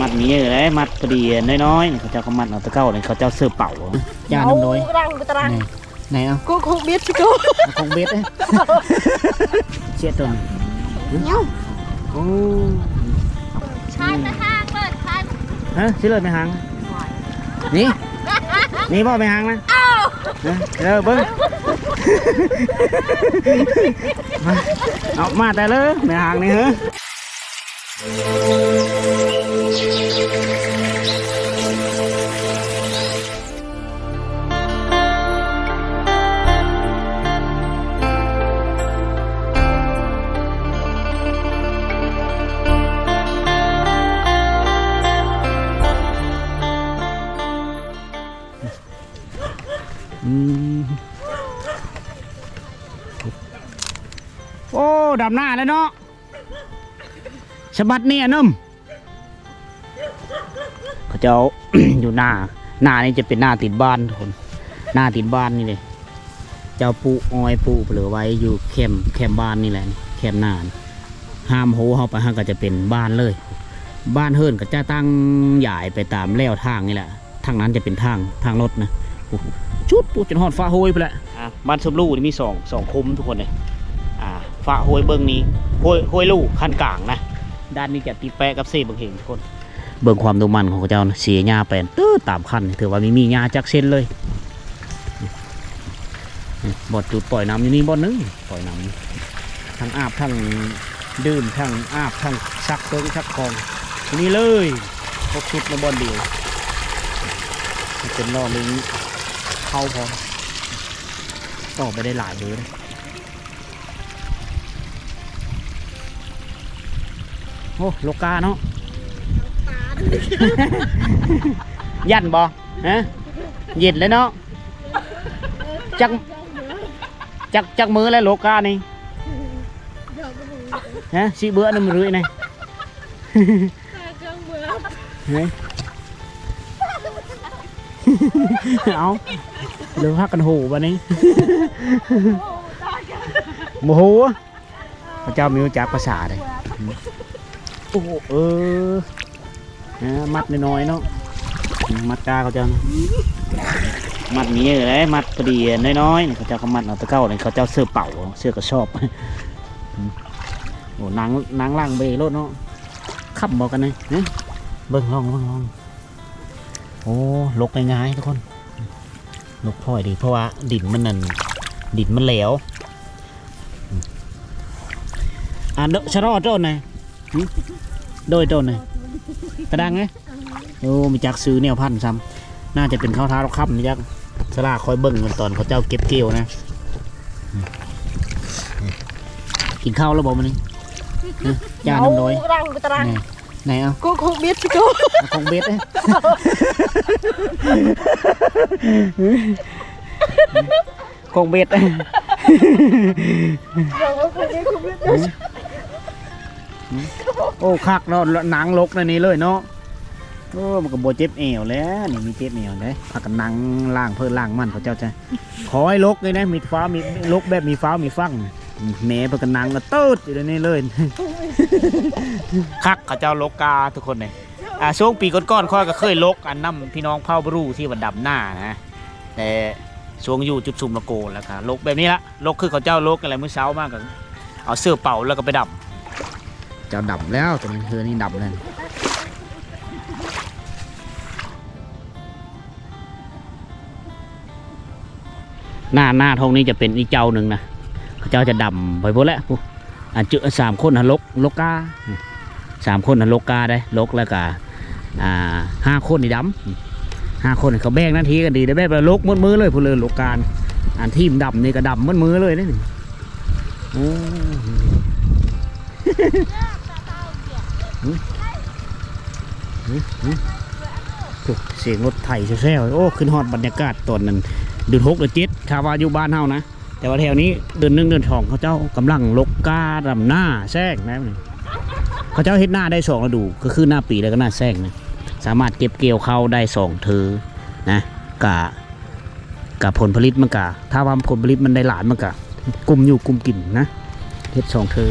มัดมีเยอะเลยมัดพอดีน้อยๆเขาเจ้าก็มัดเอาตะเก้าเลยเขาเจ้าเสื้อเป่าย่าน้ำน้อย Ấu, răng cái ta ไหน răng ไหนเอา cô không biết chứ cô คงเบ็ดเลยเชี่ยตัว nhau โอ้ sai ta ha cơ sai ฮะชื่อเลยไม่หางนี่นี่บ่ไม่หางนะเออเออเบิ้งมาเอามาแต่เลยไม่หางนี่เหรออื ดำหน้าแล้วเนาะสะบัดเนี่ยนุ่มเขาจะเอาอยู่หน้า หน้านี่จะเป็นหน้าติดบ้านทุกคน หน้าติดบ้านนี่เลยเจ้าปูอ้อยปูเหลือไว้อยู่แคมแคมบ้านนี่แหละแคมหน้านห้ามโหเข้าไปห้างก็จะเป็นบ้านเลย บ้านเฮิร์นก็จะตั้งใหญ่ไปตามแนวทางนี่แหละทางนั้นจะเป็นทางทางรถนะชุดปูจนหอดฟ้าโฮยไปแหละบ้านสมรูนี่มีสองสองคุมทุกคนเลย อ่าฟ้าโฮยเบิ้งนี้โฮยโฮยลู่ขั้นกลางนะ ด้านนี้จะติดแปะกับเซ่บิ้งเห็นทุกคน เบิ้งความดูมันของเจ้านะเสียหญ้าแปลนตื้อตามคันถือว่ามีมีหญ้าจักเส้นเลยนี่บอดจุดปล่อยน้ำอยู่นี่บอดนึงปล่อยน้ำทั้งอาบทั้งดื่มทั้งอาบทั้งซักเติงซักคลองนี่เลยพกชุดในบอลเดียวเป็นรอบนี้เข้าพอต่อไปได้หลายเลยนะ อ้โลกาเนาะยันบอฮะเย็นเลยเนาะจักจักจักมือแล้วโลกานี่ฮะสิเบื่อน้ำรื้อนี่เฮ้ยเอาเรื่องพักกันหูวันนี้โมโหพระเจ้ามีรู้จักภาษาเลย โอ้โหเออนะมัดน้อยๆเนาะมัดกาเขาเจะมัดมีเยอะเลยมัดพอดีน้อยๆเขาเจ้าก็มัดเอาตะเก้าเลยเขาเจ้าเสื้อเป่าเสื้อกระสอบโอ้นางนางล่างเบรถเนาะขับบอกกันเลยเบิ่งลองเบิ่งลองโอ้ลกง่ายๆทุกคนลกพ่อยดีเพราะว่าดินมันนั่นดินมันเหลวอ่าเดชะรอโจนไหน โดยโจนไหนกระดังไงโอ้มีจักซื้อแนวพันธุ์ซ้ำน่าจะเป็นข้าวท้าเราคับนี่จักสลาคอยเบิ่งกันตอนเขาเจ้าเก็บเกี่ยวนะอืมอืมกินข้าวแล้วบอกมันนี่ฮะย่าน้ำน้อย Ấu, răng cái ta ไหน răng ไหนเอา cô không biết chứ cô คงเบ็ดเลยคงเบ็ด Răng ấu không biết không biết đâu โอ้คักเนาะหนังลกในนี้เลยเนาะโอ้มันก็บวเจ็บเอวแล้ว นี่มีเจ็บเอวเลยพักกันนังล่างเพื่อล่างมันเขาเจ้าจะขอให้ลกเลยนะมีฟ้ามีลกแบบมีฟ้ามีฟังแหม่พักกันนังก็ตืดอยู่ในนี้เลยคักเขาเจ้าลกกาทุกคนเลยอ่าช่วงปีก่อนๆค่อยก็เคยลกอันน้ำพี่น้องเผ่าบรูที่วันดับหน้านะแต่ช่วงอยู่จุดซุ่มละโกแล้วก็ลกแบบนี้ละลกคือเขาเจ้าลกอะไรเมื่อเช้ามากกันเอาเสื้อเป่าแล้วก็ไปดับ จ้าดับแล้วตันี้เธอนี่ดับเลยหน้าหน้าทงนี้จะเป็นอีเจ้าหนึ่งนะเจ้าจะดำไปหมดแล้วพวกอะเจอสามคนนะลกลกกาสามคนนะลกกาได้ลกแล้วก็อ่าห้าคนนี่ดำห้าคนนี่เขาแบ่งหน้าที่กันดีได้แบ่งไปลกหมดมือเลยพวกเลยลกการอันทีมดำนี่ก็ดำหมดมือเลยนี่โอ้โอ้ เสียงรถไถแซ่ๆโอ้ ขึ้นฮอดบรรยากาศตอนนั้นเดือนหกเดือนเจ็ดคาวาอยู่บ้านเฮานะ แต่ว่าแถวนี้เดือนหนึ่งเดือนสองเขาเจ้ากำลังลกกาดำหน้าแซงนะเขาเจ้าเฮ็ดหน้าได้สองฤดู ก็คือหน้าปีแล้วก็หน้าแซงนะ สามารถเก็บเกี่ยวเข้าได้สองเธอนะกะกะผลผลิตมันกะถ้าว่าผลผลิตมันได้หลายมันกะกลุ่มอยู่กลุ่มกินนะเฮ็ดสองเธอ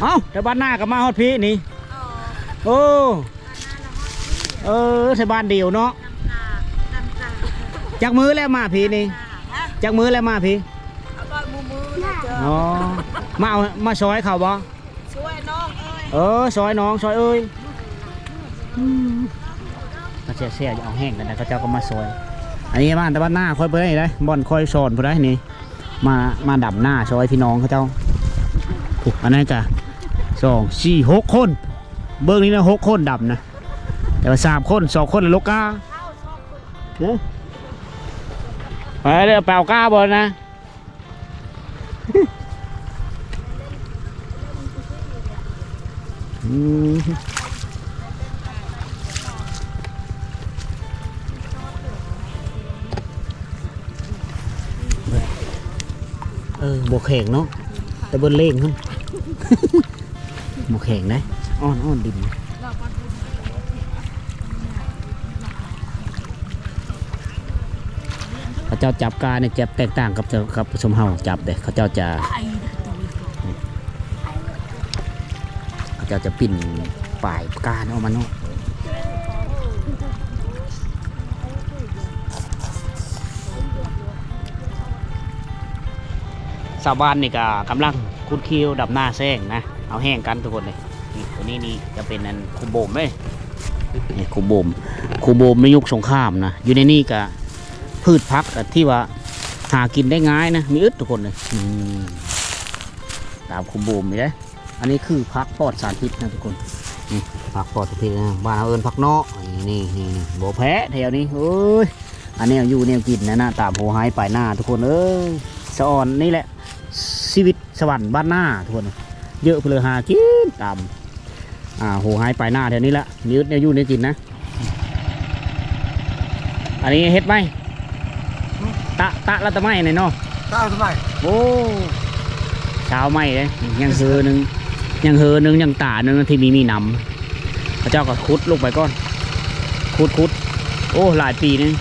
เอ้าแต่บ้านหน้าก็มาฮอดพี่นี่โอ้ à เออใช่บ้านเดียวเนาะจากมือแล้วมาพี่นี่จากมือแล้วมาพี่เอาก้อยมือมือนะเจออ๋อมาเอามาซอยเขาบ่ช่วยน้องเอ้ยเออซอยน้องซอยเอ้ยอืมก็เสียเสียจะเอาแห้งกันนะเขาเจ้าก็มาซอยอันนี้บ้านแต่บ้านหน้าคอยไปได้เลยบ่อนคอยสอนไปได้นี่มามาดับหน้าซอยพี่น้องเขาเจ้าถูกอันนั้นจ้ะ สองสี่หกคน เบิ้งนี้นะหกคนดับนะ แต่ว่าสามคนสองคนเลยลูกกาเนอะไปเลยเปล่ากล้าบอลนะอืมเออบวกแข่งเนาะแต่บิ้ลเล่งครั บบวกแข่งได้อ้อนอ้อนดินเขาเจ้าจับกาเนี่ยจะแตกต่างกับกับสมเฮาจับเด็เขาเจ้าจะเขาเจ้าจะปิ่นปลายกาเนามันเนาะชาวบ้านนี่ก็กำลังคุดคิวดับหน้าแซงนะ เอาแห้งกันทุกคนเลยนี่ตัวนี้นี่จะเป็นอันคูโบมเลยนี่คูโบมคูโบมในยุคสงครามนะอยู่ในนี่ก็พืชพักอะที่ว่าหากินได้ง่ายนะมีอึดทุกคนเลยอืมตามคุมบูมมีได้ออันนี้คือพักปลอดสารพิษนะทุกคนนี่พักปลอดสารพิษนะบ้านเราเอินพักเนาะนี่นี่นี่โบแพ้แถวนี้เอ้ยอันนี้อยู่เนี่ยกินนะนะตามโหหายไปหน้าทุกคนเอ้ยสะอ่อนนี่แหละชีวิตสวรรค์บ้านหน้าทุกคน เยอะเพลอหากินตามอ่าโหหายไปหน้าแถวนี้แหละมีอึดเนี่ยอยู่เนี่ยกินนะ อันนี้เฮ็ดไหมตะตะละตะไม้เนี่ยเนาะก้าวทำไมโอ้เช้าไม้เลยยังเฮือหนึงยังเฮือหนึงยังตาหนึงที่มีมีหนำพระเจ้าก็คุดลงไปก่อน คุดคุดโอ้หลายปีนึง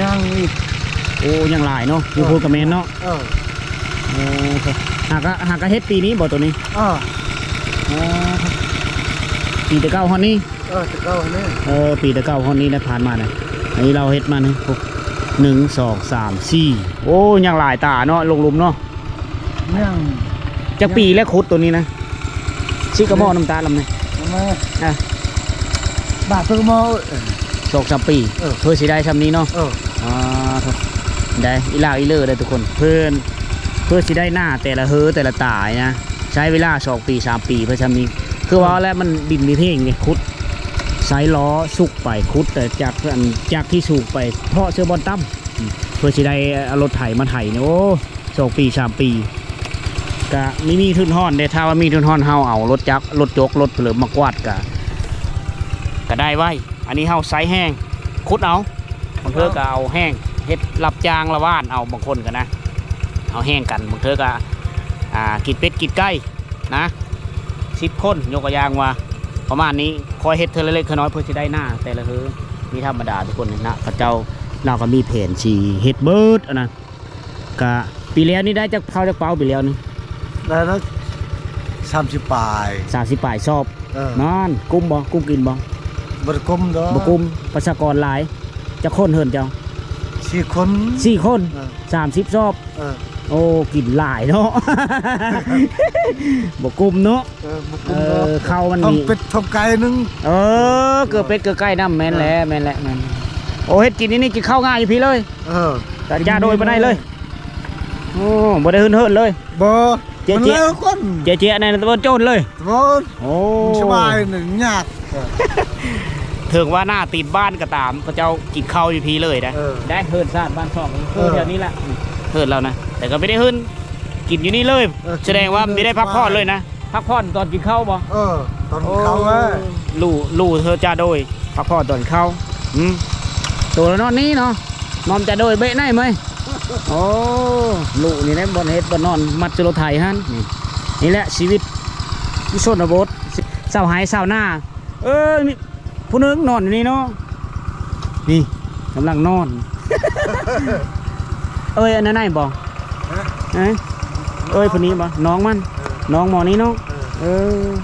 ยังอีกโอ้ยังหลายเนาะอยู่พูดกับแมนเนาะเออ โอ้ครับหากะหากะเฮ็ดปีนี้บ่ตัวนี้เออโอ้ครับปีตะเก้าฮอนนี้เออจะก้าวนี่เออปีตะเก้าฮอนนี้ได้ผ่านมาเลยอันนี้เราเฮ็ดมานะหกหนึ่งสองสามสี่โอ้ยังหลายตาเนาะลงหลุมเนาะยังจากปีแล้วคุดตัวนี้นะซีกระหม้อน้ำตาลลำไงทำไมอะบาทตัวมอสองสามปีเออ เพื่อสิได้ทำนี้เนาะ เออ อ่าครับได้อีลาอีเลอร์ได้ทุกคนเพื่อน เพื่อสิได้หน้าแต่ละเฮอแต่ละตายนะใช้เวลาสองปีสามปีเพื่อทำนี้คือว่าแล้วมันดินมีเพ่งไงคุดไซล้อสุกไปคุดแต่จากอันจากที่สูกไปเพาะเชื้อบอลตั้มเพื่อสิได้เอารถไถมาไถเนี่ยโอ้สองปีสามปีก็ไม่มีทุนห่อนเด้ถ้าว่ามีทุนห่อนเฮาเอารถจักรรถจกรถเผลิมมากวาดกะก็ได้ไว้ อันนี้เฮาไซแห้งคุดเอาบางเทอก็เอาแห้งเฮ็ดรับจ้างละว่านเอาบางคนกันนะ เอาแห้งกันบางเทอก็อ่ากินเป็ดกินไก่นะสิบคนยกตัวอย่างว่าประมาณนี้คอยเฮ็ดเธอเล็กๆน้อยๆเพื่อจะได้หน้า แต่ละเฮือมีธรรมดาทุกคนนะพระเจ้าเราก็มีแผนสีเฮ็ดเบิดอันนะกะปีแล้วนี่ได้จากเข้าจากเป้าปีแล้วนี่ได้แล้วสามสิบปลายสามสิบปลายชอบเออนั่นกุ้มบ่กุ้มกินบ่บริกรมเด้อบ่กุ้มประชากรหลายจะคนเฮินเจ้าสี่คนสี่คนเออสามสิบชอบเออ โอ้กินหลายเนาะบ่กุ้มเนาะเออบริกเอรมเด้อเข้ามันทมีำเป็ดทำไก่หนึงเออ เกือบเป็ดเกือบไก่น้ำแม่นแหละแม่นแหละแม่นโอ้เฮ็ดกินนี่นี่กินข้าวง่ายอยู่พี่เลยเออแต่ยาโดยมาได้เลยโอ้บ่ได้หืนเหินเลย บ่เจ๊มันเจ๊เร็วคนเจ๊เจ๊ในตะบนโจนเลย บ่โอ้สบายหนึ่งยากเออถึงว่าหน้าติดบ้านก็ตามพระเจ้ากินข้าวอยู่พี่เลยนะ เออ ได้เฮินซาดบ้านช่องเอเฮิอนเดี๋ยวนี้แหละเฮินแล้วนะ แต่ก็ไม่ได้เฮินกินอยู่นี่เลย เออแสดงว่าไม่ได้พักผ่อนเลยนะ พักผ่อนตอนกินข้าวบ่เออ ตอนเขาเว้ยลู่ลู่เธอจะโดย พักผ่อนตอนเข้าอืมตัวแล้วนอนนี้เนาะนอนจะโดยเบะได้ไหมโอ้ลู่นี่นะบนเฮ็ดบนนอนมัดจุลไทยฮันนี่นี่แหละชีวิตที่ชนบทเศร้าหายเศร้าหน้า เออมีผู้หนึงนอนอยู่นี่เนาะนี่กำลังนอน เอ้ยอันนั้นไหนบ่เอ้ยเอ้ยคนนี้บ่น้องมันน้องหมอนี้เนาะเออเออ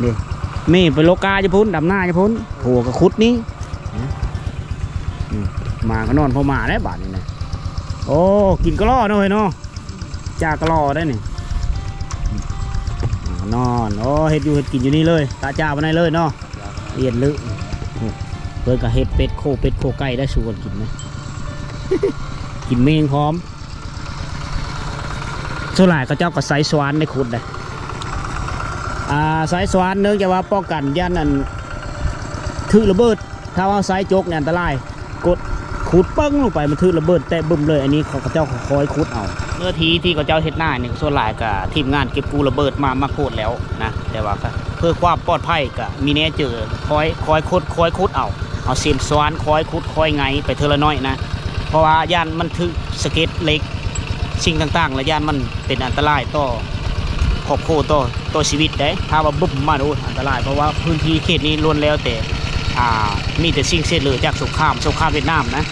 เด็กนี่ไปโลกาจะพ้นดำหน้าจะพ้นโผกับคุดนี้อืมมาก็นอนพอมาได้บาทนี่นะโอ้กินกระล่อหน่อยเนาะจากกระล่อได้นี่อืมนอนโอ้เห็ดอยู่เห็ดกินอยู่นี่เลยตาจ้าไปไหนเลยเนาะเอียนลึอืมเพิ่นก็เห็ดเป็ดโคเป็ดโคไก่ได้ชวนกินไหม กินเมงพร้อมส่วนหลายเขาเจ้าก็ใส่สวานในขุดเลยอ่าสายสวานเนื่องจากว่าป้องกันยันอันถือระเบิด ถ้าว่าสายโจกเนี่ยอันตรายกดขุดปึ้งลงไปมันถือระเบิดแต่บึ้มเลย อันนี้เขาเจ้าคอยขุดเอาเมื่อทีที่เขาเจ้าเฮ็ดหน้าเนี่ยส่วนหลายกับทีมงานเก็บกู้ระเบิดมามาโคตรแล้วนะแต่ว่าก็เพื่อความปลอดภัยก็มีแน่เจอคอยคอยขุดคอยขุดเอาเอาเสียมสวานคอยขุดคอยไงไปเทอละน้อยนะ เพราะว่าย่านมันถือสเก็ตเล็กสิ่งต่างๆ และย่านมันเป็นอันตรายต่อครอบครัวต่อต่อชีวิตได้ถ้าว่าบึ้มมาโอ้อันตรายเพราะว่าพื้นที่เขตนี้ล้วนแล้วแต่อ่ามีแต่สิ่งเสียเหลือจากสงครามสงครามเวียดนามนะ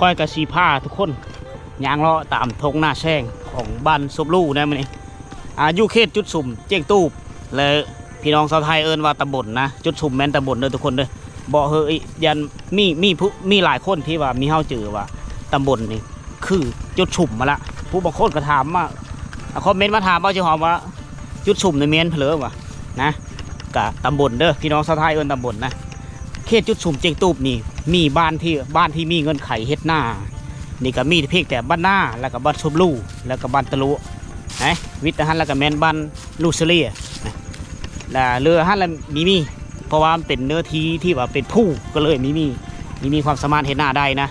ค่อยกระสีผ้าทุกคนยางเลาะตามทงหน้าแช่งของบ้านซบลู่นะมันนี่อายุเขตจุดสุ่มเจียงตูบและพี่น้องชาวไทยเอินว่าตำบลนะจุดสุ่มแม่นตำบลเด้อทุกคนเด้อบอกเฮ้ยยันมีมีผู้มีหลายคนที่ว่ามีเฮาเจอว่าตำบลนี่คือจุดสุ่มมาละผู้บางคนก็ถามมาคอมเมนต์มาถามว่าเจ้าหอมว่าจุดสุ่มในเมียนเพลอวะนะกะตำบลเด้อพี่น้องชาวไทยเอินตำบลนะเขตจุดสุ่มเจียงตูบนี่ มีบ้านที่บ้านที่มีเงินไขเฮ็ดหน้า นี่ก็มีเพียงแต่บ้านหน้าแล้วก็บ้านชมลู่แล้วก็บ้านตะลุนะวิทย์หันแล้วก็แมนบ้านลูเซเลียนะแล้วเรือหันแล้วมีมี เพราะว่ามันเป็นเนื้อที่ที่ว่าเป็นผู้ก็เลยมีมีมีมีความสามารถเห็นหน้าได้นะ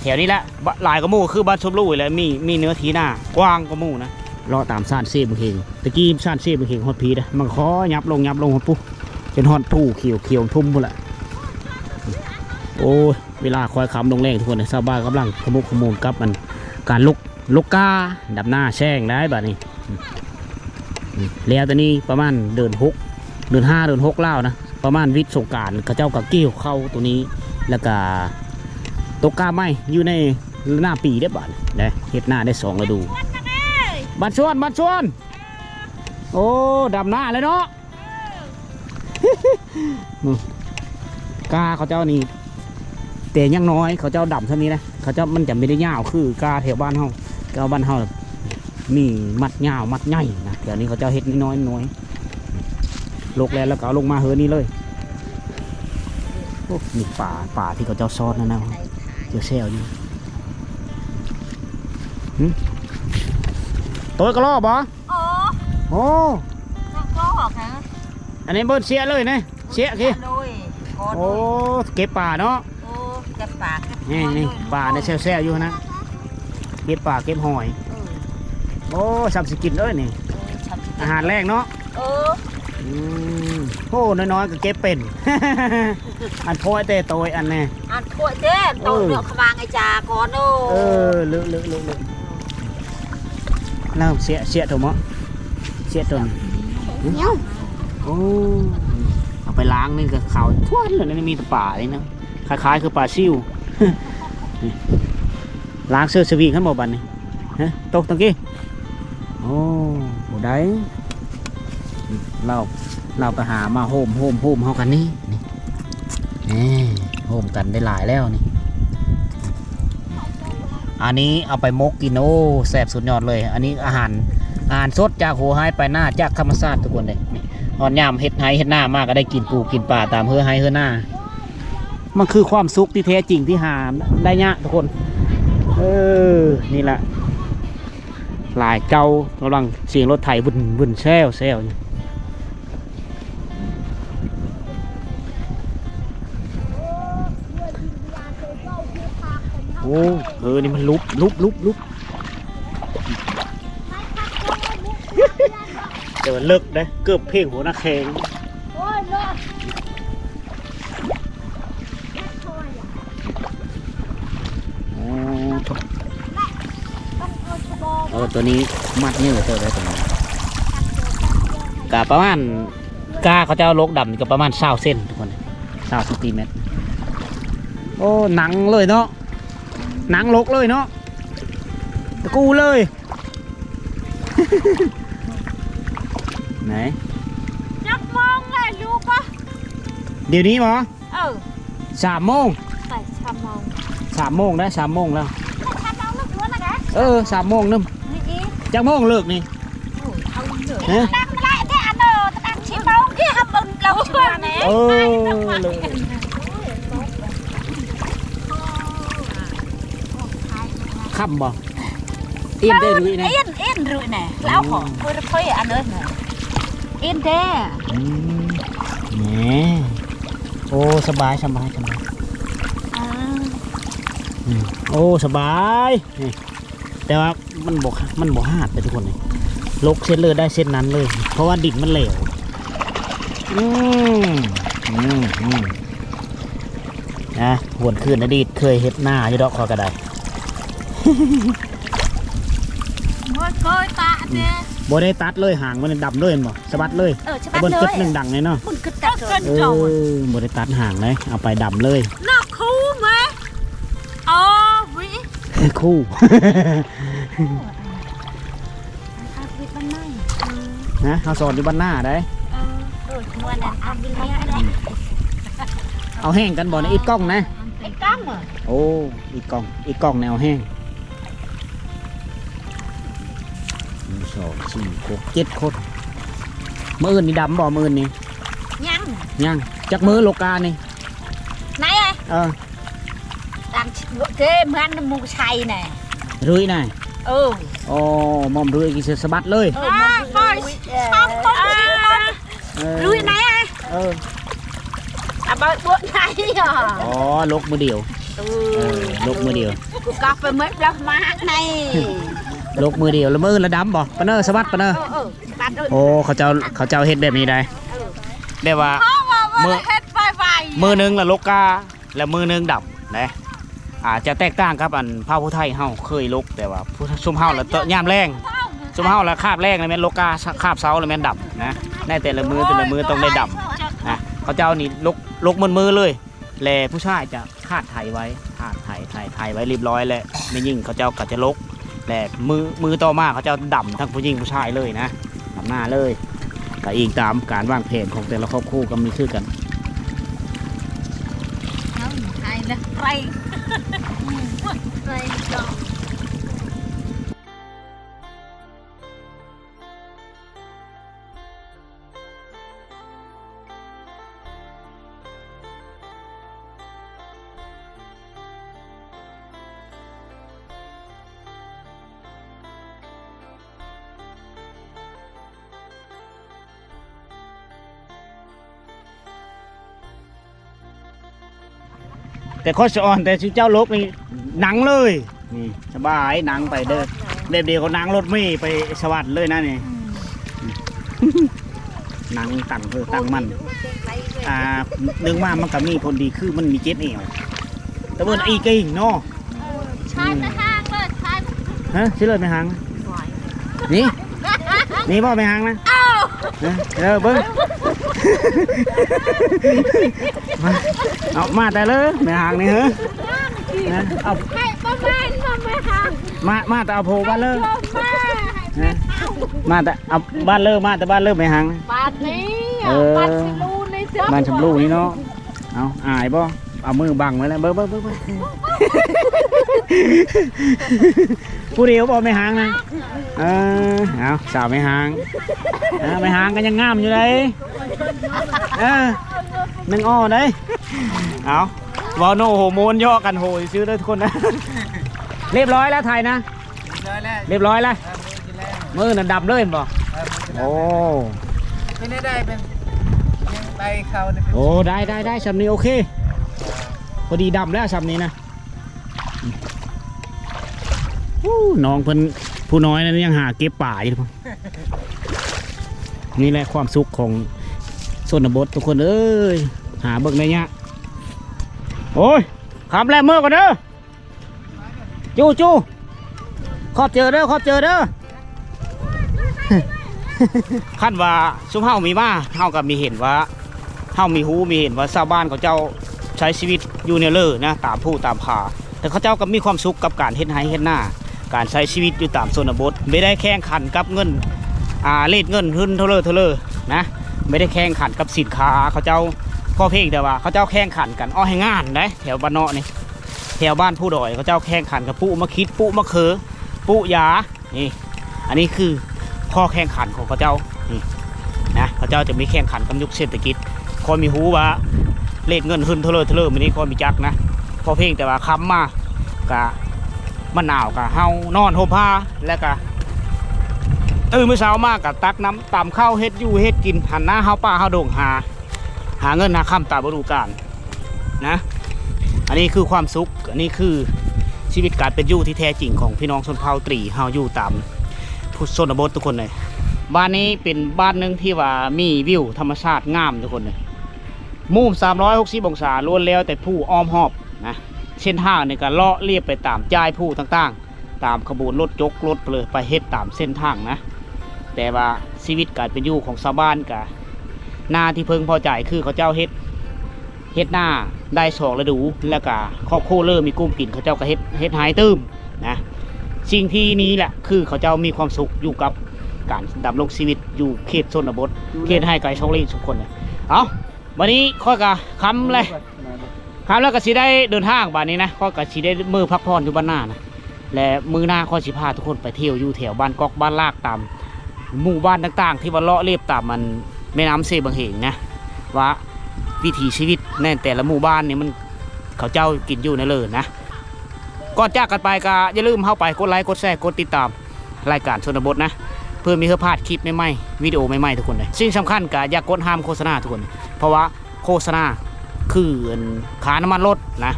แถวนี้แหละหลายกว่าหมู่คือบ้านชมลู่แล้วมีมีเนื้อที่หน้ากว้างกว่าหมู่นะรอตามซ่านเซ่บุเฮงตะกี้ซ่านเซ่บุเฮงฮอดพีนะมันขอยับลงยับลงฮอดปุ๊จนฮอดผู้เขียวเขียวทุ่มพุ่นละ โอ้ยเวลาคอยคำลงแรงทุกคนนะชาวบ้านกำลังขมุกขมูลกับมันการลุกลุกกาดับหน้าแช่งได้แบัดนี้แล้วตอนนี้ประมาณเดินหกเดินห้าเดินหกเล่านะประมาณวิทย์สงการเขาเจ้ากับกี่ยวเข้าตัวนี้แล้วก็ตกกาไม่อยู่ในหน้าปีได้บ้านนะเฮ็ดหน้าได้สองฤดูบัดชวนบัดชวนโอ้ดำหน้าเลยเนาะกาเขาเจ้านี่ แต่ยังน้อยเขาเจ้าดำเท่านี้นะเขาเจ้ามันจะไม่ได้ยาวคือกาแถวบ้านเฮากาบ้านเฮามีมัดยาวมัดใหญ่นะแถวนี้เขาเจ้าเฮ็ดน้อยๆน้อยลกแล้วแล้วก็เอาลงมาเฮือนี้เลยโอ้มีป่าป่าที่เขาเจ้าซอดนะนะเจ้าแซวอยู่หึตัวกระรอกบ่โอ้โอ้นักก็หอกฮะอันนี้เบิดเสียเลยนะเสียทีโดยกอดโอ้เก็บป่าเนาะโอ้เก็บปากเก็บนี่นี่ป่าในแซวๆอยู่นะเก็บป่าเก็บหอย เออโอ้สับสกินเลยนี่ เออฉันอาหารแรกเนาะเอออืมโอ้น้อยๆก็เก็บเป็น อันโพยเตโตยอันแน่อันขวดเจ้โตเดือดขวางไอ้จาก่อนโอ้เออลึกลึกลึกลึกแล้วเสียเสียถูกมั้งเสียตัวนี้เหนียวโอ้เอาไปล้างนี่ก็ขาวทวนเลยนะมีแต่ป่าเลยนะ คล้ายๆ คือป่าซิวล้างเสื้อสวีงขั้นบ่บันนี่ฮะตกตะกี้โอ้โหได้เราเราไปหามาโฮมโฮมโฮมเฮากันนี่นี่โฮมกันได้หลายแล้วนี่ อันนี้เอาไปมกกินโอ้แซ่บสุดยอดเลย อันนี้อาหารอาหารสดจากหัวไฮไปหน้าจากธรรมชาติทุกคนเลยนี่อนยามเฮ็ดไฮเฮ็ดหน้ามากก็ได้กินปูกินปลาตามเฮือไฮเฮือหน้า มันคือความสุขที่แท้จริงที่หาได้ยากทุกคน เออ นี่แหละ หลายเกากำลังเสียงรถไถบุนบุนแซวแซวอยู่โอ้เออ นี่มันลุบลุบลุบลุบแต่ว่าเลิกนะเกือบเพลงหัวหน้าแขง ออตัวนี้มัดเนื้อเตัวไว้ตรงนี้กะประมาณกาเขาจะเอาลกดำนี่ก็ประมาณเศร้าเส้นทุกคนเศร้าซนติเมตรโอ้หนังเลยเนาะหนังลกเลยเนาะตะกูเลยไหนจักมองเลยลูกปะเดี๋ยวนี้หมอเออสามโมงใส่ชามองสามโมงนะสามโมงแล้วชามองลูกด้วยนะแกเออสามโมงนึมนี่อี จักโมงเลิกนี่โอ้ยเอาเหนื่อยฮะตั้งไรแค่อันเดอร์ตั้งชิมองที่ทำบุญเราเชื่อเนี่ยเออเลยค่ำบ่เอียนได้หรือไงเอ็นเอ็นรู้เนี่ยแล้วขอเพื่อเพื่ออันเดอร์เนี่ยเอ็นแท้อืมแหมโอ้สบายสบายสบายอ่าอืมโอ้สบายนี่แต่ว่า มันบอกมันบอกหาดไปทุกคนเลยลกเส้นเลยได้เส้นนั้นเลย เพราะว่าดินมันเหลวอืมอืมอืมนะหวนคืนอดีตเคยเฮ็ดหน้าอยู่ดอกคอกระไดเมื่อเคยตาเนี่ยบ่ได้ตัดเลยหางมันดำเลยเห็นบ่สะบัดเลยเออใช่ตะปะบนเลกึดยหนึ่งดังเลยเนาะมันกึดตัดเกินเออบ่ได้ตัดหางเลยเอาไปดำเลยน่าคูลไหมอ๋อวิคู่ อาวิทย์มันไม่นะเขาสอนอยู่บ้านหน้าได้ เออเออมวนนั้นอาวิทย์เนี่ยเอาแห้งกันบ่ในอีกกล้องนะ ไอ้กั้งเหรอโอ้อีกกล้อง อีกกล้องแนวแห้งหนึ่งสองสี่หกเจ็ดคนมืออื่นนี่ดำบ่มืออื่นนี่ยังยังจักมือโลกานี่ไหนไอ้เออต่างเจ้เหมือนหมูชัยน่ะรุยน่ะ เออโอ้มอมรุยกินเสือสะบัดเลยเออก็ชอบต้นชิวต้นเออลุยไหนไอ้เอออะบ่บ่ไหนอะอ๋อลกมือเดียว เอเอออลกมือเดียวกูกลับไปเหมือนเรามาในลกมือเดียวแล้วมือละดำบ่ปะเนอสะบัดปะเนอเออเออตัดด้วยโอ้เขาเจ้าเขาเจ้าเฮ็ดแบบนี้ได้เออได้ว่าเพราะว่ามือเฮ็ดไฟไฟมือหนึงละลกกาและมือหนึงดับนะ อาจจะแตกต่างครับอันผ้าผู้ไทยเฮาเคยลกแต่ว่าผู้ชุมเฮาและเตะยามแรงชุมเฮาและคาบแรงเลยแม่นลกกาคาบเสาเลยแม่นดับนะในแต่ละมือแต่ละมือต้องได้ดับนะเขาเจ้านี่ลกลกมือมือเลยแลผู้ชายจะคาดไถไว้คาดไถไถไถไว้เรียบร้อยแล้วไม่ยิ่งเขาเจ้าก็จะลกแลมือมือต่อมาเขาเจ้าดำทั้งผู้หญิงผู้ชายเลยนะดำหน้าเลยก็อิงตามการวางแผนของแต่ละครอบครัวก็มีคือกันเอาไอ้ละไร แต่ข้อสะอ่อนแต่ชื่อเจ้าลกนี่หนังเลย นี่สบายหนังไปเด้อแบบเดียวเขาหนังรถเมย์ไปสวัสดิ์เลยนะนี่หนังตั้งเพื่อตั้งมันอ่านึกว่ามันก็มีผลดีคือมันมีเจ็ดเอวแต่เบิร์อีกิ่งเนาะใช่นะฮะเลยใช่ฮะชื่อเลยไม่หังนี่นี่บ่ไม่หังนะเอ้าเออเออเบิ้งมาเอามาแต่เลยไม่หังนี่เหรอนะเอาให้ประมาณประ มาณค่ะมามาแต่เอาโพบ้านเลิกมานะมาแต่เอาบ้านเลิกมาแต่บ้านเลิกไม่หัง บาทนี้เออ บาทสิลูในเจ้าบ้านชมรูนี่เนาะเอาอายบ่เอามือบังไว้แล้วเบิ้งเบิ้งเบิ้งเบิ้งผู้เดียวบอกไม่หางนะเออเอาสาวไม่หางเออไม่หางกันยังงามอยู่เลยเออหนึ่งอ้อเลยเอาวอลโนโหโมนย่อกันโหซื้อเลยทุกคนนะ เรียบร้อยแล้วไทยนะเรียบร้อยแล้วมือนั่นดำเลยเห็นบ่โอ้ไม่ได้ได้เป็นไปเขาเนี่ยโอ้ได้ได้ได้ชำนี้โอเคพอดีดำแล้วชำนี้นะอู้น้องเพิ่นผู้น้อยนั้นยังหาเก็บป่าอยู่ทุกคนนี่แหละความสุขของชนบททุกคนเอ้ยหาเบิกในเนี้ยโอ้ยคำแรกเมื่อก่อนเด้อ จู้จู้ขอบเจอเด้อขอบเจอเด้อขั้นว่าซุ้มเฮามีมาเฮากับมีเห็นว่าเฮามีหูมีเห็นว่าชาวบ้านเขาเจ้าใช้ชีวิตอยู่ในเลอนะตามผู้ตามผาแต่เขาเจ้าก็มีความสุขกับการเฮ็ดไร่เฮ็ดหน้า การใช้ชีวิตอยู่ตามชนบทไม่ได้แข่งขันกับเงินอ่าเลดเงินหึนเทเลอเทเลอนะไม่ได้แข่งขันกับสินค้าเขาเจ้าพ่อเพลงแต่ว่าเขาเจ้าแข่งขันกันอ้อให้งานได้แถวบ้านเนาะนี่ แถวบ้านผู้ดอยเขาเจ้าแข่งขันกับปุ๊มะคิดปุ๊มะเขอปุ๊ยานี่อันนี้คือข้อแข่งขันของเขาเจ้านี่นะเขาเจ้าจะมีแข่งขันกับยุคเศรษฐกิจคอยมีหูว่าเลดเงินหึนเทเลอเทเลอมันนี้คอยมีจักนะพอเพลงแต่ว่าคำมากะมันหนาวกะเฮานอนห่มผ้าแล้วกะตื่นเมื่อเช้ามากกะตักน้ำตำข้าวเฮ็ดอยู่เฮ็ดกินหันหน้าเฮาป้าเฮาโด่งหา หาเงินหาคำตามฤดูกาลนะ อันนี้คือความสุข อันนี้คือชีวิตการเป็นอยู่ที่แท้จริงของพี่น้องชนเผ่าตรีเฮาอยู่ตามพุทธชนบททุกคนเลยบ้านนี้เป็นบ้านหนึ่งที่ว่ามีวิวธรรมชาติงามทุกคนเลยมุม360องศาล้วนแล้วแต่ผู้อ้อมหอบนะเส้นทางในการเลาะเรียบไปตามจ่ายผู้ต่างๆ ตามขบวนรถจกรถไปเลยไปเฮ็ดตามเส้นทางนะ แต่ว่าชีวิตการเป็นอยู่ของชาวบ้านกะหน้าที่เพิ่งพอใจคือเขาเจ้าเฮ็ด เฮ็ดหน้าได้สองฤดูแล้วก็ครอบครัวเริ่มมีกุ้มกินเขาเจ้าก็เฮ็ดเฮ็ดหายตื้มนะสิ่งที่นี้แหละคือเขาเจ้ามีความสุขอยู่กับการดำรงชีวิตอยู่เขตชนบทเขตให้ไกลช่องลีทุกคนเลยเอาวันนี้ค่อกะคำเลยคำแล้วก็สิได้เดินทางบ้านนี้นะค่อกะสิได้มือพักผ่อนอยู่บ้านหน้านะและมือหน้าค่อสิพาทุกคนไปเที่ยวอยู่แถวบ้านกอกบ้านลากตามหมู่บ้านต่างๆ ที่ว่าเลาะเรียบตามมันแม่น้ำเซบังเหงนะว่า วิถีชีวิตในแต่ละหมู่บ้านนี่มันเขาเจ้ากินอยู่ในเลยนะก่อนจากกันไปก็อย่าลืมเข้าไปกดไลค์กดแชร์กดติดตามรายการชนบทนะ เพื่อมีเพื่อพลาดคลิปใหม่ๆวิดีโอใหม่ๆทุกคนเลยสิ่งสำคัญก็อย่ากกดห้ามโฆษณาทุกคน เพราะว่าโฆษณาคือค่าน้ำมันรถนะ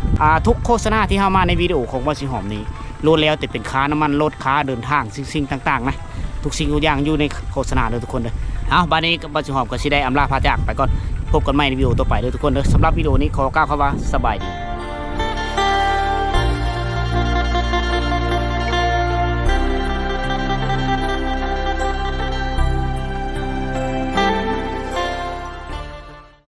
ทุกโฆษณาที่เข้ามาในวิดีโอของวันสิหอมนี้ล้วนแล้วแต่เป็นค่าน้ำมันรถค่าเดินทางสิ่งๆต่างๆนะทุกสิ่งทุกอย่างอยู่ในโฆษณาเลยทุกคนเลยเอาบัดนี้วันสิหอมก็สิได้อำลาพาจากไปก่อน พบกันใหม่ในวิดีโอต่อไปเลยทุกคนเลยสำหรับวิดีโอนี้ขอกล่าวคำว่าสบายดี